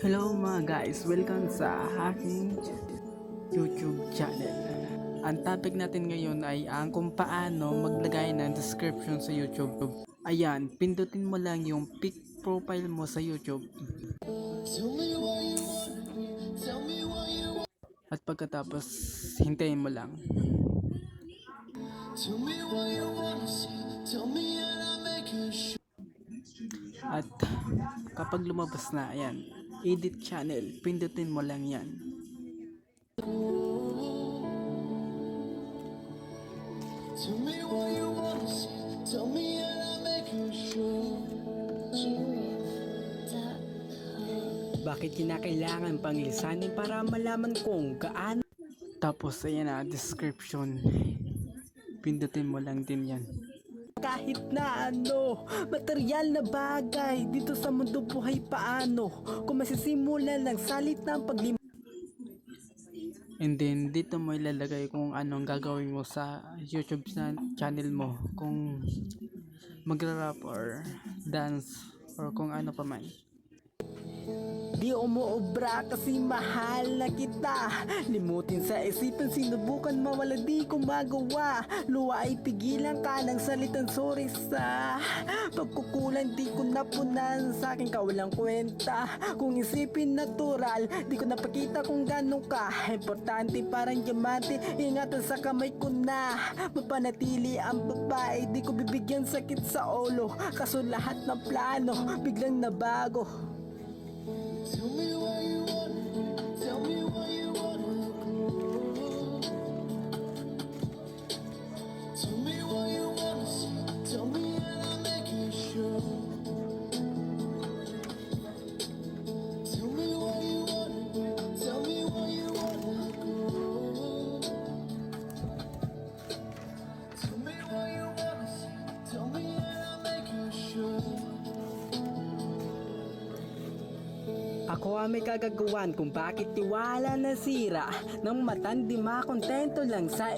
Hello mga guys, welcome sa aking YouTube channel. Ang topic natin ngayon ay ang kung paano maglagay ng description sa YouTube. Ayan, pindutin mo lang yung pic profile mo sa YouTube. At pagkatapos, hintayin mo lang. At kapag lumabas na, ayan, edit channel, pindutin mo lang yan. Tell me what you wanna see. Tell me and I'll make you sure. Bakit kinakailangan pang lisanin para malaman kung gaano Tapos, ayan na, description. Pindutin mo lang din yan. Kahit na ano material na bagay dito sa mundo buhay paano kung masisimulan ng salit ng paglim And then, dito mo ilalagay kung anong gagawin mo sa YouTube channel mo. Kung magra-rap or dance or kung ano pa man. Di umuobra kasi mahal na kita. Limutin sa isipan sinubukan mawala di ko magawa Luwa ay pigilan ka ng salitang sorry sa Pagkukulan. Di ko napunan sa akin ka walang kwenta. Kung isipin natural di ko napakita kung gano'n ka. Importante parang diamante ingatan sa kamay ko na. Mapanatili ang babae di ko bibigyan sakit sa ulo. Kaso lahat ng plano biglang nabago Tell me where Ako ang may kagagawan kung bakit tiwala nasira. Nang matandi makontento lang sa